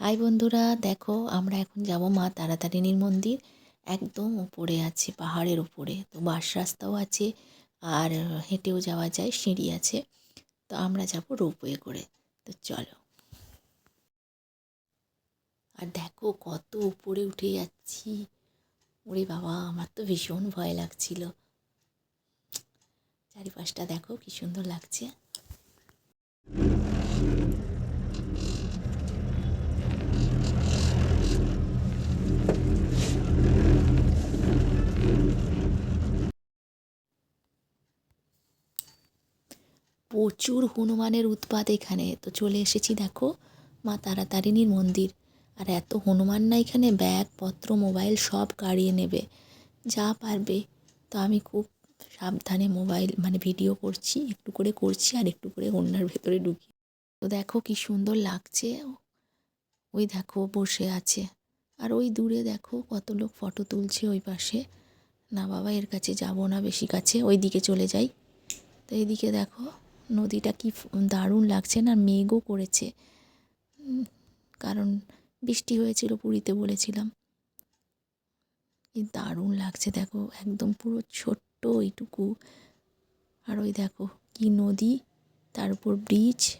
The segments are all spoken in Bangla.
হাই বন্ধুরা, দেখো আমরা এখন যাব মা তারাতারিণীর মন্দির। একদম উপরে আছে, পাহাড়ের উপরে। তো বাস রাস্তাও আছে আর হেঁটেও যাওয়া যায়, সিঁড়ি আছে। তো আমরা যাব রোপওয়ে করে। তো চলো। আর দেখো কত উপরে উঠে যাচ্ছি। ওরে বাবা, আমার তো ভীষণ ভয় লাগছিল। চারিপাশটা দেখো কি সুন্দর লাগছে। প্রচুর হনুমানের উৎপাত এখানে। তো চলে এসেছি দেখো মা তারাতারিণীর মন্দির। আর এত হনুমান না এখানে ব্যাগপত্র, মোবাইল সব কাড়িয়ে নেবে। যা পারবে। তো আমি খুব সাবধানে মোবাইল মানে ভিডিও করছি, একটু করে করছি আর একটু করে অন্যার ভেতরে ঢুকি। তো দেখো কি সুন্দর লাগছে। ওই দেখো বসে আছে। আর ওই দূরে দেখো কত লোক ফটো তুলছে ওই পাশে। না বাবা, এর কাছে যাব না, বেশি কাছে। ওই দিকে চলে যাই। তো এইদিকে দেখো নদীটা কি দারুণ লাগছে না মেঘও করেছে। কারণ বৃষ্টি হয়েছিল পুরীতে বলেছিলাম। কি দারুণ লাগছে, দেখো, একদম পুরো ছোট্ট এইটুকু। আর ওই দেখো, কি নদী, তার উপর ব্রিজ,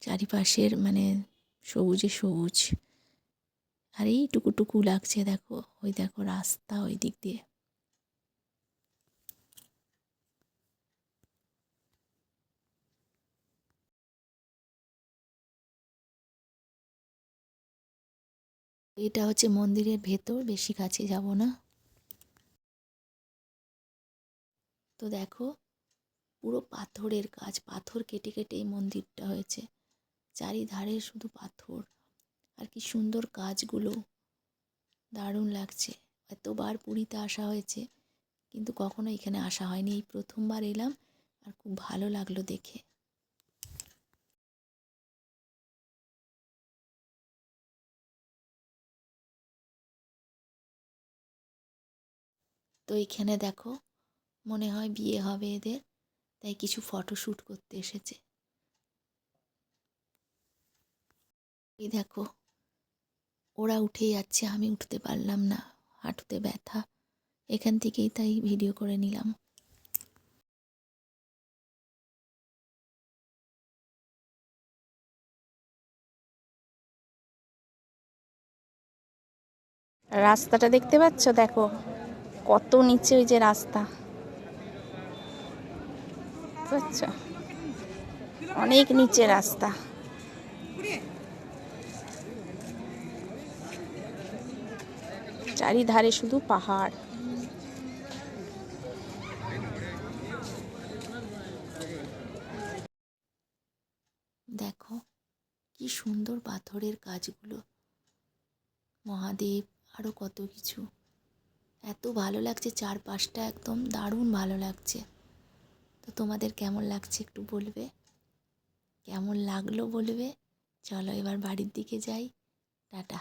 চারিপাশের মানে সবুজে সবুজ। আর এইটুকুটুকু লাগছে, দেখো, ওই দেখো রাস্তা ওই দিক দিয়ে। এটা হচ্ছে মন্দিরের ভেতর, বেশি কাছে যাব না। তো দেখো, পুরো পাথরের কাজ, পাথর কেটে কেটে এই মন্দিরটা হয়েছে। চারিধারে শুধু পাথর। আর কি সুন্দর কাজগুলো। দারুণ লাগছে। এতবার পুরীতে আসা হয়েছে, কিন্তু কখনো এখানে আসা হয়নি। এই প্রথমবার এলাম, আর খুব ভালো লাগল দেখে। তো এখানে দেখো মনে হয় বিয়ে হবে এদের, তাই কিছু ফটো শ্যুট করতে এসেছে। এই দেখো, ওরা উঠে যাচ্ছে, আমি উঠতে পারলাম না, হাঁটুতে ব্যথা, এখান থেকেই তাই ভিডিও করে নিলাম। রাস্তাটা দেখতে পাচ্ছ? দেখো। কত নিচে ওই যে রাস্তা। অনেক নিচে রাস্তা। চারিধারে শুধু পাহাড়। দেখো, কি সুন্দর পাথরের কাজগুলো। মহাদেব আরও কত কিছু। এত ভালো লাগছে, চারপাশটা একদম দারুণ ভালো লাগছে। তো তোমাদের কেমন লাগছে একটু বলবে? কেমন লাগল বলবে? চলো এবার বাড়ির দিকে যাই। টাটা।